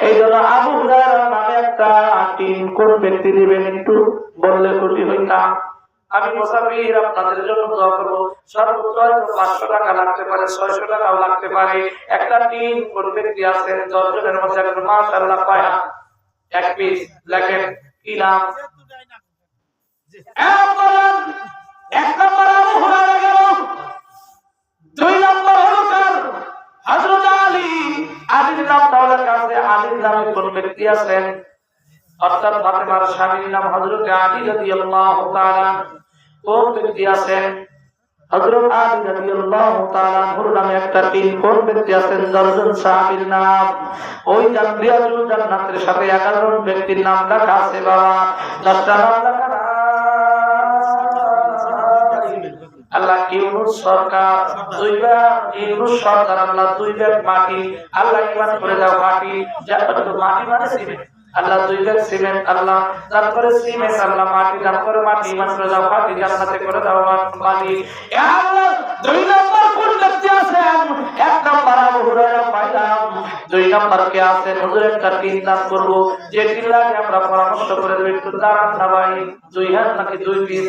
এই জন্য আবু নামে একটা টিম করবেন ব্যক্তি একটু বললে খুশি হইতাম। আমি মোসাফির আপনাদের জন্য দোয়া করব। সর্বোচ্চ পাঁচশো টাকা লাগতে পারে, ছয়শো টাকাও লাগতে পারে। একটা টিম কোন ব্যক্তি আছেন, দশজনের মধ্যে একজন, মাশাআল্লাহ পায়া এক পিস লেখেন কি নাম? আছেন অর্থাৎ ফাতেমার স্বামীর নাম হযরত আলী রাদিয়াল্লাহু তাআলা। কোন আছেন হযরত আলী রাদিয়াল্লাহু তাআলা আনহুর নামে একটা তিন কোন ব্যক্তি আছেন, দশজন সাহাবীর নাম। ওই জান্নাতের সাথে 11 জন ব্যক্তির নাম লেখা আছে বাবা। নাম লেখা আল্লাহ সরকার, দুইবার সরকার, আল্লাহ দুই ব্যাগ মাটি, আল্লাহ ইমান করে দাও মাটি যা মাটি মানে সিমেন্ট। আল্লাহ সিমেন্ট, আল্লাহ তারপরে সিমেন্ট, আল্লাহ মাটি তারপরে মাটি, ইমান করে দাও মাটি করে দাও মাটি। দুই নম্বর কোন ব্যক্তি এক নম্বর হুরায়রা পাইলাম। দুই নম্বর কে আছেন? হুজুর, একটা তিন করব। যে আমরা পরামর্শ করে দেব, একটু দাঁড়ান ভাই। দুই হাত নাকি দুই পিস?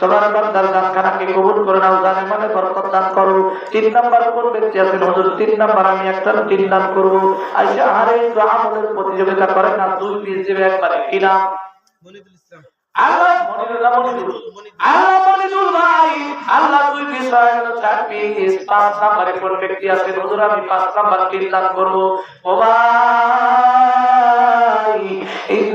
তোমার বান্দার দানখানাকে কবুল করে নাও জানে মানে বরকত দান করো। তিন নাম্বার কোন ব্যক্তি আছেন? হুজুর তিন নাম্বার আমি একটা তিন দান করব। আইসা আরে তো আমলের প্রতিযোগিতা করেন না দুই পিস দেবে একবারে। কি নাম? মনিদুল ইসলাম। আল্লাহ মনিরুল্লাহ আল্লাহ ভাই। আল্লাহ দুই চার পিস। পাঁচ নাম্বারে কোন ব্যক্তি আছে হুজুর আমি পাঁচ নাম্বার তিন দান করব। ও ভাই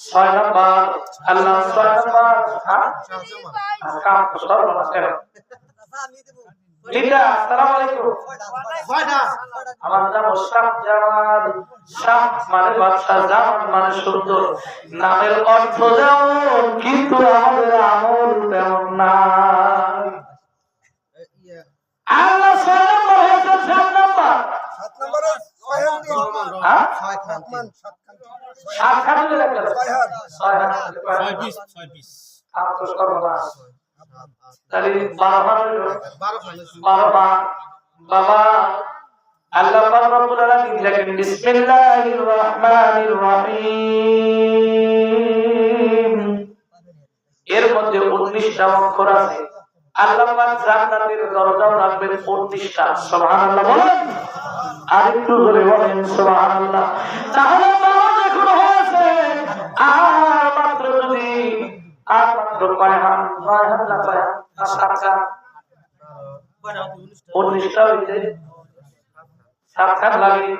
ছয় নাম্বার আল্লাহ ছয় নাম্বার? কাম সর্বনাশ কেন? লিডা, আসসালামু আলাইকুম। আমার নাম শাহ জামাল শাহ মানে জামাল মানে সুন্দর নামের অর্থ যেমন কিন্তু আমাদের আমল তেমন না আল্লাহ ছয় নম্বর হয়েছে সাত নম্বর? সাত খান হলে একটা ছয় হাত। ছয় পিস ছয় পিস। আর তো সর্বনাশ তাহলে বারো বার হইল। বারো বার বাবা আল্লাহ রব্বুল আলামিন লেখেন বিসমিল্লাহির রহমানির রহিম। এর মধ্যে 19টা অক্ষর আছে। আল্লাহ পাক জান্নাতের দরজাও রাখবেন 19টা সুবহানাল্লাহ বলেন। আর একটু জোরে বলেন সুবহানাল্লাহ। তাহলে নয় হাত না কয় না হাত উনিশটা হইতে সাত লাগে।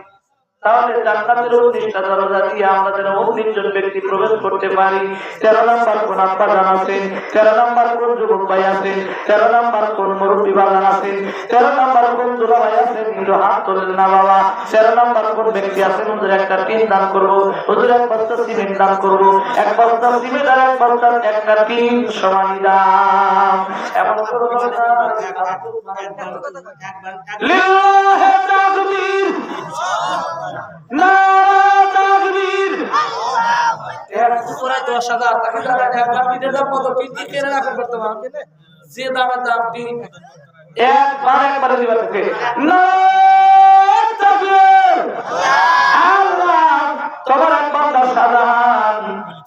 তাহলে জান্নাতের উনিশটা দরজা দিয়ে আমরা যেন উনিশ জন ব্যক্তি প্রবেশ করতে পারি। তেরো নম্বর কোন আব্বা আছেন তেরো নম্বর কোন যুবক ভাই আছেন তেরো নম্বর কোন মুরব্বী বাগান আছেন তেরো নম্বর কোন দুলা ভাই আছেন কিন্তু হাত তোলেন না বাবা। তেরো নম্বর কোন ব্যক্তি আছেন হুজুর একটা টিন দান করব হুজুর এক বস্তা সিমেন্ট দান করব এক বস্তা সিমেন্ট আর এক বস্তা একটা টিন সমানই দাম। এমন লিল্লাহে তাকবীর দশ হাজার তাকে যারা একবার দিতে দাম কত কিনতে কেনে রাখা করতে পারবে যে দামের দাম দিন একবার একবার দিবার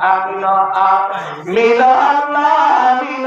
আমিন আমিন আল্লাহ আমিন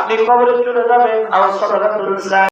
আপনি কবরে চলে যাবেন। আর সদরাতুল